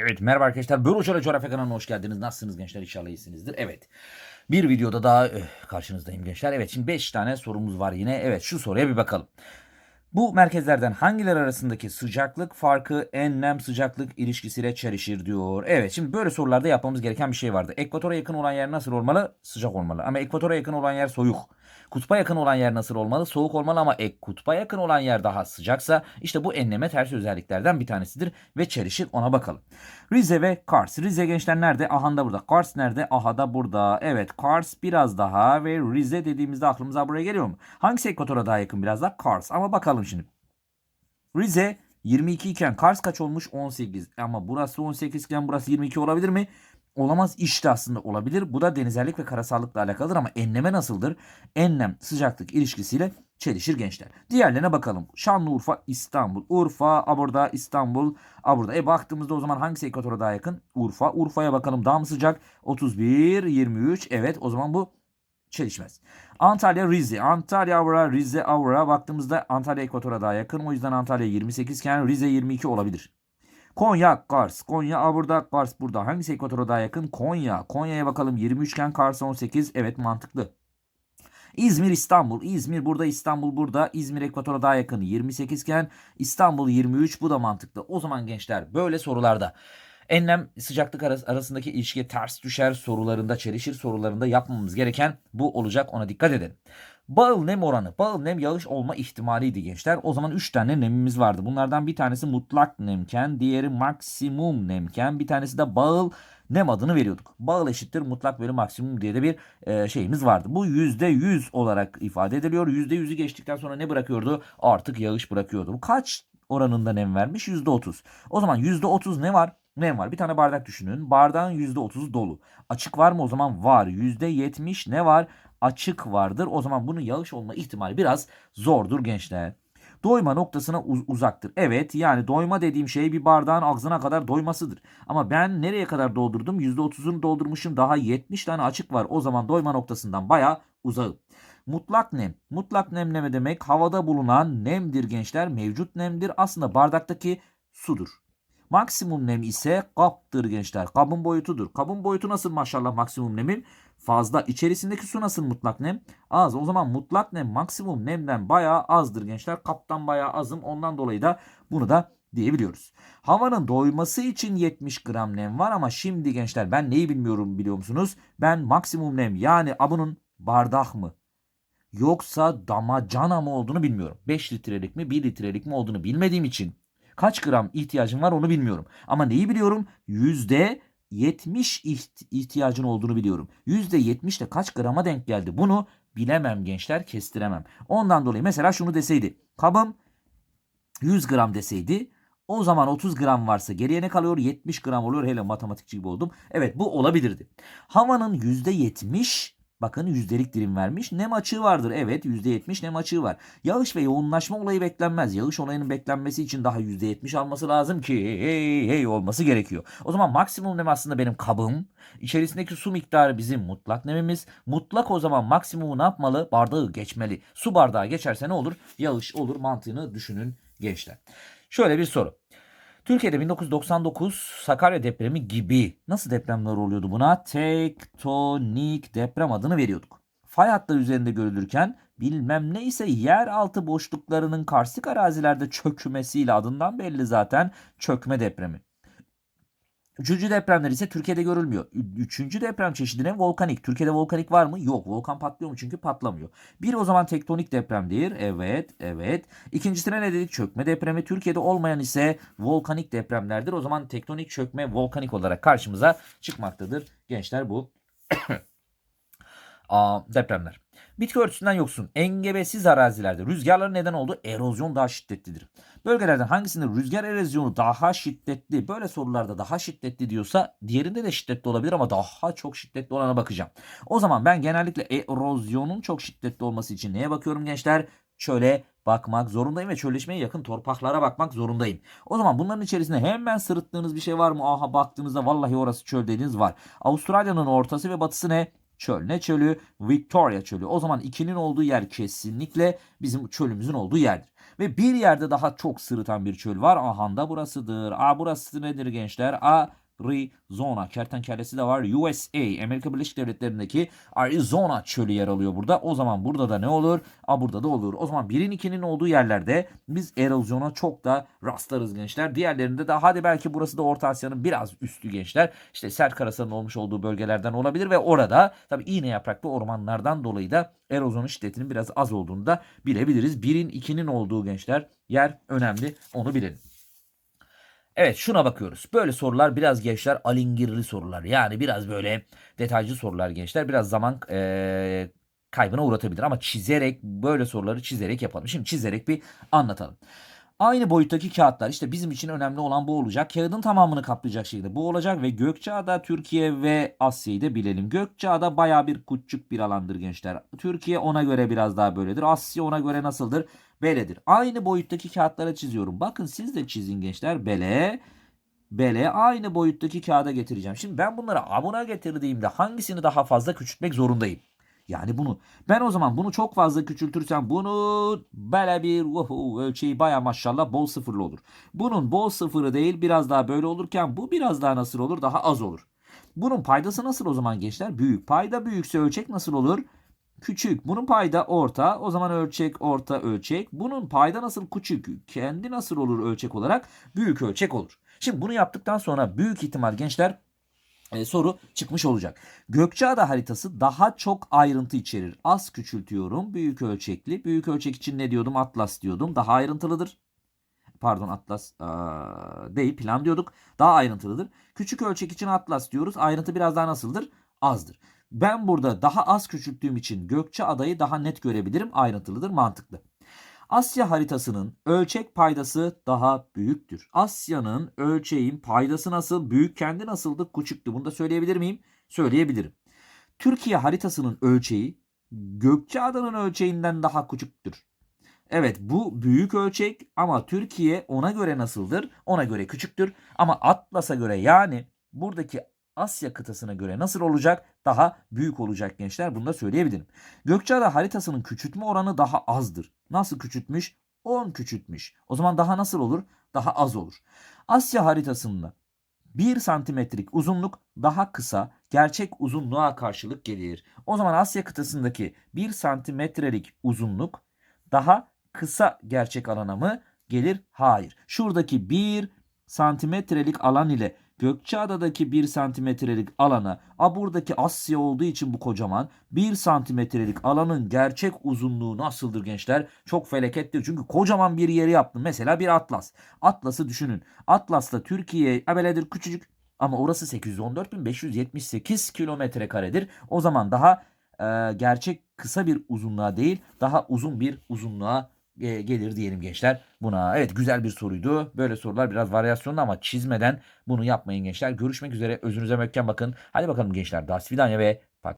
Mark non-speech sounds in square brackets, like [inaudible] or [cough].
Evet merhaba arkadaşlar. Böyle Uçar'a Coğrafya kanalına hoş geldiniz. Nasılsınız gençler? İnşallah iyisinizdir. Evet. Bir videoda daha eh, karşınızdayım gençler. Evet şimdi 5 tane sorumuz var yine. Evet şu soruya bir bakalım. Bu merkezlerden hangileri arasındaki sıcaklık farkı enlem sıcaklık ilişkisiyle çelişir diyor. Evet şimdi böyle sorularda yapmamız gereken bir şey vardı. Ekvatora yakın olan yer nasıl olmalı? Sıcak olmalı. Ama ekvatora yakın olan yer soğuk. Kutba yakın olan yer nasıl olmalı? Soğuk olmalı ama ek kutba yakın olan yer daha sıcaksa işte bu enleme ters özelliklerden bir tanesidir ve çelişir ona bakalım. Rize ve Kars. Rize gençler nerede? Aha da burada. Kars nerede? Aha da burada. Evet Kars biraz daha ve Rize dediğimizde aklımıza buraya geliyor mu? Hangisi ekvatora daha yakın biraz da? Kars. Ama bakalım şimdi. Rize 22 iken Kars kaç olmuş? 18. Ama burası 18 iken burası 22 olabilir mi? Olamaz işte aslında olabilir. Bu da denizerlik ve karasallıkla alakalıdır ama enleme nasıldır? Enlem sıcaklık ilişkisiyle çelişir gençler. Diğerlerine bakalım. Şanlıurfa, İstanbul. Urfa, a burada İstanbul, a burada. E baktığımızda o zaman hangisi ekvatora daha yakın? Urfa. Urfa'ya bakalım daha mı sıcak? 31, 23. Evet o zaman bu çelişmez. Antalya, Rize. Antalya, Avra, Rize, Avra. Baktığımızda Antalya ekvatora daha yakın. O yüzden Antalya 28 iken Rize 22 olabilir. Konya, Kars. Konya a burada, Kars burada. Hangisi ekvatora daha yakın? Konya. Konya'ya bakalım 23 iken Kars 18. Evet mantıklı. İzmir, İstanbul. İzmir burada, İstanbul burada. İzmir ekvatora daha yakın 28 iken İstanbul 23. Bu da mantıklı. O zaman gençler böyle sorularda enlem sıcaklık arası- arasındaki ilişkiye ters düşer sorularında, çelişir sorularında yapmamız gereken bu olacak. Ona dikkat edelim. Bağıl nem oranı. Bağıl nem yağış olma ihtimaliydi gençler. O zaman 3 tane nemimiz vardı. Bunlardan bir tanesi mutlak nemken, diğeri maksimum nemken, bir tanesi de bağıl nem adını veriyorduk. Bağıl eşittir mutlak bölü maksimum diye de bir e, şeyimiz vardı. Bu %100 olarak ifade ediliyor. %100'ü geçtikten sonra ne bırakıyordu? Artık yağış bırakıyordu. Bu kaç oranında nem vermiş? %30. O zaman %30 ne var? Nem var. Bir tane bardak düşünün. Bardağın %30'u dolu. Açık var mı? O zaman var. %70 ne var? Açık vardır. O zaman bunun yağış olma ihtimali biraz zordur gençler. Doyma noktasına uz- uzaktır. Evet yani doyma dediğim şey bir bardağın ağzına kadar doymasıdır. Ama ben nereye kadar doldurdum? %30'unu doldurmuşum. Daha 70 tane açık var. O zaman doyma noktasından bayağı uzağım. Mutlak nem. Mutlak nem ne demek? Havada bulunan nemdir gençler. Mevcut nemdir. Aslında bardaktaki sudur. Maksimum nem ise kaptır gençler. Kabın boyutudur. Kabın boyutu nasıl maşallah maksimum nemin? Fazla. İçerisindeki su nasıl mutlak nem? Az. O zaman mutlak nem maksimum nemden bayağı azdır gençler. Kaptan bayağı azım. Ondan dolayı da bunu da diyebiliyoruz. Havanın doyması için 70 gram nem var ama şimdi gençler ben neyi bilmiyorum biliyor musunuz? Ben maksimum nem yani abunun bardak mı? Yoksa damacana mı olduğunu bilmiyorum. 5 litrelik mi 1 litrelik mi olduğunu bilmediğim için kaç gram ihtiyacım var onu bilmiyorum. Ama neyi biliyorum? Yüzde 70 iht- ihtiyacın olduğunu biliyorum. Yüzde 70 de kaç grama denk geldi? Bunu bilemem gençler kestiremem. Ondan dolayı mesela şunu deseydi. Kabım 100 gram deseydi o zaman 30 gram varsa geriye ne kalıyor? 70 gram oluyor. Hele matematikçi gibi oldum. Evet bu olabilirdi. Havanın %70 bakın yüzdelik dilim vermiş. Nem açığı vardır. Evet %70 nem açığı var. Yağış ve yoğunlaşma olayı beklenmez. Yağış olayının beklenmesi için daha %70 alması lazım ki hey hey olması gerekiyor. O zaman maksimum nem aslında benim kabım. İçerisindeki su miktarı bizim mutlak nemimiz. Mutlak o zaman maksimumu ne yapmalı? Bardağı geçmeli. Su bardağı geçerse ne olur? Yağış olur mantığını düşünün gençler. Şöyle bir soru. Türkiye'de 1999 Sakarya depremi gibi nasıl depremler oluyordu buna? Tektonik deprem adını veriyorduk. Fay hatları üzerinde görülürken bilmem neyse yer altı boşluklarının karstik arazilerde çökmesiyle adından belli zaten çökme depremi. Üçüncü depremler ise Türkiye'de görülmüyor. Üçüncü deprem çeşidine volkanik. Türkiye'de volkanik var mı? Yok. Volkan patlıyor mu? Çünkü patlamıyor. Bir o zaman tektonik depremdir. Evet, evet. İkincisine ne dedik? Çökme depremi. Türkiye'de olmayan ise volkanik depremlerdir. O zaman tektonik çökme volkanik olarak karşımıza çıkmaktadır. Gençler bu [coughs] depremler. Bitki örtüsünden yoksun, engebesiz arazilerde rüzgarların neden olduğu erozyon daha şiddetlidir. Bölgelerden hangisinde rüzgar erozyonu daha şiddetli? Böyle sorularda daha şiddetli diyorsa diğerinde de şiddetli olabilir ama daha çok şiddetli olana bakacağım. O zaman ben genellikle erozyonun çok şiddetli olması için neye bakıyorum gençler? Çöle bakmak zorundayım ve çölleşmeye yakın torpaklara bakmak zorundayım. O zaman bunların içerisinde hemen sırıttığınız bir şey var mı? Aha baktığınızda vallahi orası çöl dediğiniz var. Avustralya'nın ortası ve batısı ne? Çöl. Ne çölü? Victoria çölü. O zaman 2'nin olduğu yer kesinlikle bizim çölümüzün olduğu yerdir. Ve bir yerde daha çok sırıtan bir çöl var. Aha da burasıdır. A burası nedir gençler? A Arizona. Kertenkelesi de var. USA. Amerika Birleşik Devletleri'ndeki Arizona çölü yer alıyor burada. O zaman burada da ne olur? A burada da olur. O zaman 1'in 2'nin olduğu yerlerde biz erozyona çok da rastlarız gençler. Diğerlerinde de hadi belki burası da Orta Asya'nın biraz üstü gençler. İşte sert karasının olmuş olduğu bölgelerden olabilir ve orada tabii iğne yapraklı ormanlardan dolayı da erozyonun şiddetinin biraz az olduğunu da bilebiliriz. 1'in 2'nin olduğu gençler yer önemli onu bilelim. Evet şuna bakıyoruz. Böyle sorular biraz gençler alingirli sorular. Yani biraz böyle detaycı sorular gençler. Biraz zaman eee, kaybına uğratabilir. Ama çizerek böyle soruları çizerek yapalım. Şimdi çizerek bir anlatalım. Aynı boyuttaki kağıtlar işte bizim için önemli olan bu olacak. Kağıdın tamamını kaplayacak şekilde bu olacak ve Gökçeada, Türkiye ve Asya'yı da bilelim. Gökçeada baya bir küçük bir alandır gençler. Türkiye ona göre biraz daha böyledir. Asya ona göre nasıldır? Böyledir. Aynı boyuttaki kağıtlara çiziyorum. Bakın siz de çizin gençler. Bele, bele aynı boyuttaki kağıda getireceğim. Şimdi ben bunları abuna getirdiğimde hangisini daha fazla küçültmek zorundayım? Yani bunu ben o zaman bunu çok fazla küçültürsem bunu böyle bir vuhu, ölçeği baya maşallah bol sıfırlı olur. Bunun bol sıfırı değil biraz daha böyle olurken bu biraz daha nasıl olur? Daha az olur. Bunun paydası nasıl o zaman gençler? Büyük. Payda büyükse ölçek nasıl olur? Küçük. Bunun payda orta. O zaman ölçek orta ölçek. Bunun payda nasıl küçük? Kendi nasıl olur ölçek olarak? Büyük ölçek olur. Şimdi bunu yaptıktan sonra büyük ihtimal gençler e, soru çıkmış olacak. Gökçeada haritası daha çok ayrıntı içerir. Az küçültüyorum. Büyük ölçekli. Büyük ölçek için ne diyordum? Atlas diyordum. Daha ayrıntılıdır. Pardon Atlas aa, değil plan diyorduk. Daha ayrıntılıdır. Küçük ölçek için Atlas diyoruz. Ayrıntı biraz daha nasıldır? Azdır. Ben burada daha az küçülttüğüm için Gökçeada'yı daha net görebilirim. Ayrıntılıdır, mantıklı. Asya haritasının ölçek paydası daha büyüktür. Asya'nın ölçeğin paydası nasıl? Büyük kendi nasıldı? Küçüktü. Bunu da söyleyebilir miyim? Söyleyebilirim. Türkiye haritasının ölçeği Gökçeada'nın ölçeğinden daha küçüktür. Evet bu büyük ölçek ama Türkiye ona göre nasıldır? Ona göre küçüktür. Ama Atlas'a göre yani buradaki Asya kıtasına göre nasıl olacak? Daha büyük olacak gençler. Bunu da söyleyebilirim. Gökçeada haritasının küçültme oranı daha azdır. Nasıl küçültmüş? 10 küçültmüş. O zaman daha nasıl olur? Daha az olur. Asya haritasında 1 santimetrelik uzunluk daha kısa gerçek uzunluğa karşılık gelir. O zaman Asya kıtasındaki 1 santimetrelik uzunluk daha kısa gerçek alana mı gelir? Hayır. Şuradaki 1 santimetrelik alan ile Gökçeada'daki 1 santimetrelik alana, a buradaki Asya olduğu için bu kocaman 1 santimetrelik alanın gerçek uzunluğu nasıldır gençler? Çok felekettir. Çünkü kocaman bir yeri yaptım. Mesela bir Atlas. Atlas'ı düşünün. Atlas'ta Türkiye ebeledir küçücük ama orası 814.578 kilometre karedir. O zaman daha e, gerçek kısa bir uzunluğa değil daha uzun bir uzunluğa gelir diyelim gençler buna. Evet güzel bir soruydu. Böyle sorular biraz varyasyonlu ama çizmeden bunu yapmayın gençler. Görüşmek üzere. Özünüze mökken bakın. Hadi bakalım gençler. Das Vidanya ve